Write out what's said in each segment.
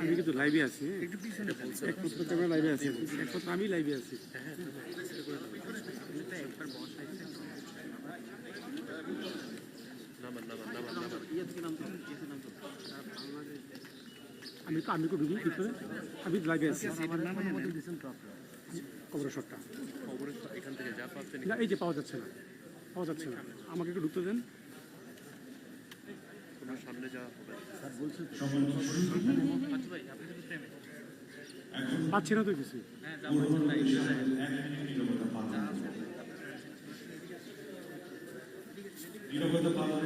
আমি কিন্তু লাইভে আছি। একমাত্র ক্যামেরা লাইভে আছি। একমাত্র আমি লাইভে আছি। আমি তো আমি ঢুকি ভিতরে। আমি লাইভে আছি। কবর শটটা এই যে পাওয়া যাচ্ছে না। পাওয়া যাচ্ছে না। আমাকে একটু ঢুকতে দেন। সামনে যা হবে। পাচ্ছি না তো কিছু। নিরবতা পালনের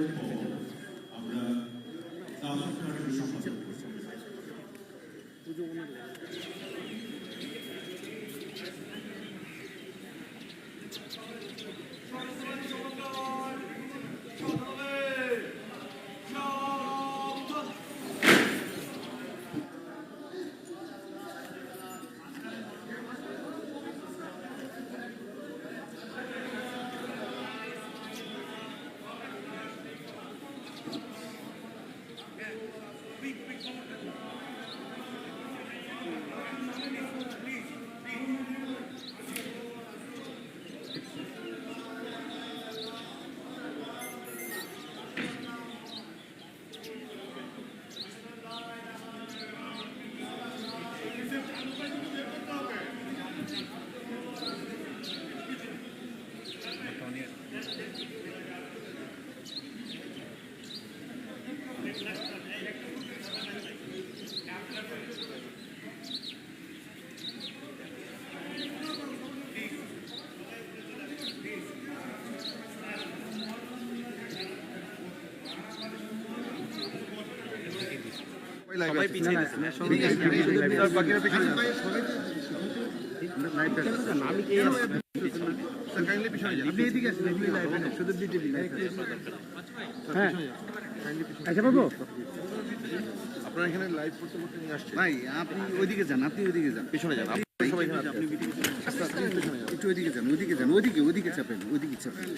আপনারা এখানে লাইভ করতে করতে নিয়ে আসছেন? ভাই আপনি ওইদিকে যান আপনি ওইদিকে যান। পিছনে যান। সবাই এখানে একটু ওইদিকে যান ওইদিকে যান ওইদিকে ওইদিকে চাপেন ওইদিকে চাপেন।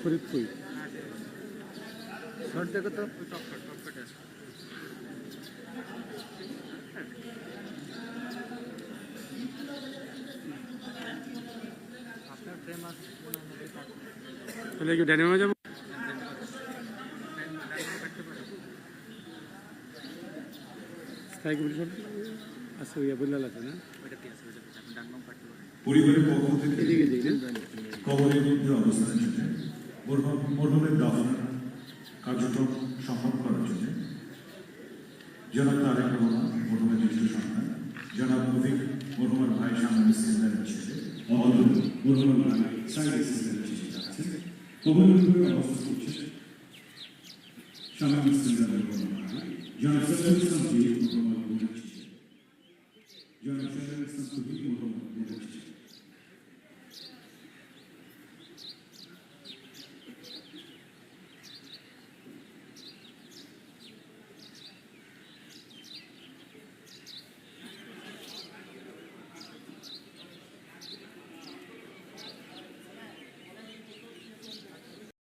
ফরিদপুর শর্ট দেখো তো তাহলে কি ডাইনামে যাবো স্থায়ী কমিশন আচ্ছা ইয়া বললাল আছে না? পরিবারের পক্ষ থেকে কবরের মধ্যে জন্য মরহম- মরহুমের দাফন কার্যক্রম সম্ভব করার জন্য জনাব তারেক রহমান মরহুমের জ্যেষ্ঠ সন্তান জনাব মুফিক মরহুমের ভাই সামনে ইসলামের ছেলে অদল মরহুমের ভাই সাইদ ইসলামের চিঠি যাচ্ছে কবরের মধ্যে অবস্থান করছে সামনে ইসলামের মরহুমের ভাই জনাব সৈয়দ ইসলাম জি মরহুমের Texas to